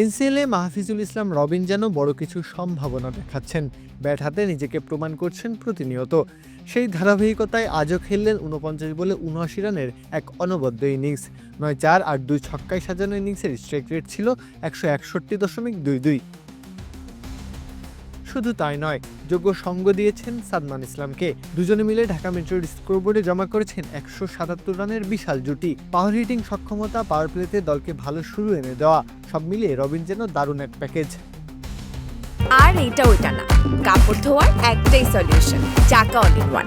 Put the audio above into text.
এনসিএলে মাহফিজুল ইসলাম রবিন যেন বড় কিছু সম্ভাবনা দেখাচ্ছেন। ব্যাট হাতে নিজেকে প্রমাণ করছেন প্রতিনিয়ত। সেই ধারাবাহিকতায় আজও খেললেন উনপঞ্চাশ বলে উনআশি রানের এক অনবদ্য ইনিংস। নয় চার আর দুই ছক্কায় সাজানো ইনিংসের স্ট্রাইক রেট ছিল একশো একষট্টি দশমিক দুই দুই। শুধু তাই নয়, যোগ্য সঙ্গ দিয়েছেন সাদমান ইসলামকে। দুজনে মিলে ঢাকা মেট্রোর স্কোরবোর্ডে জমা করেছেন একশো সাতাত্তর রানের বিশাল জুটি। পাওয়ার হিটিং সক্ষমতা, পাওয়ার প্লেতে দলকে ভালো শুরু এনে দেওয়া, সব মিলিয়ে রবিন যেন দারুণ এক প্যাকেজ। আর এইটা ওইটা না, কাপড় ধোয়ার একটাই সলিউশন চাকা অল ইন ওয়ান